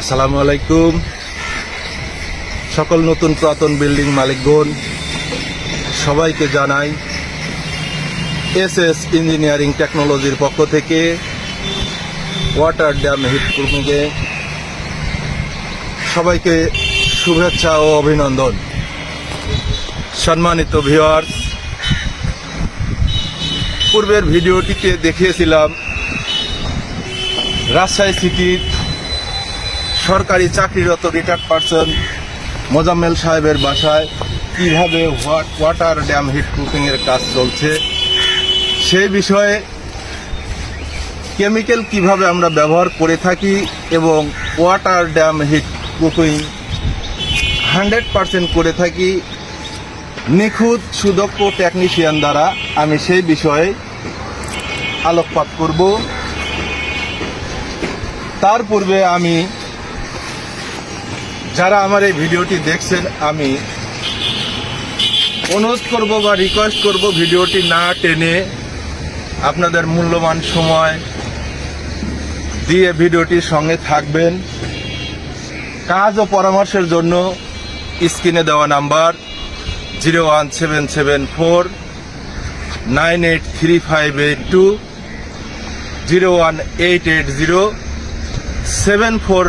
আসসালামু আলাইকুম। সকল নতুন পুরাতন বিল্ডিং মালিকগণ, সবাইকে জানাই এস এস ইঞ্জিনিয়ারিং টেকনোলজির পক্ষ থেকে ওয়াটার ড্যাম হিট প্রুফিংয়ে সবাইকে শুভেচ্ছা ও অভিনন্দন। সম্মানিত ভিওয়ার্স পূর্বের ভিডিওটিতে দেখিয়েছিলাম রাজশাহী সিটির সরকারি চাকরিরত রিটায়ার্ড পারসন মোজাম্মেল সাহেবের বাসায় কীভাবে ওয়া- ওয়াটার ড্যাম হিট প্রুফিং এর কাজ চলছে সেই বিষয়ে কেমিক্যাল কীভাবে আমরা ব্যবহার করে থাকি এবং water damp heat proofing hundred percent করে থাকি, নিখুঁত, সুদক্ষ টেকনিশিয়ান দ্বারা আমি সেই বিষয়ে আলোকপাত করব। তার পূর্বে আমি যারা আমার এই ভিডিওটি দেখছেন, আমি অনুরোধ করব বা রিকোয়েস্ট করব ভিডিওটি না টেনে আপনাদের মূল্যবান সময় দিয়ে ভিডিওটির সঙ্গে থাকবেন। কাজ ও পরামর্শের জন্য স্ক্রিনে দেওয়া number zero one seven seven four nine eight three five eight two zero one eight eight zero seven four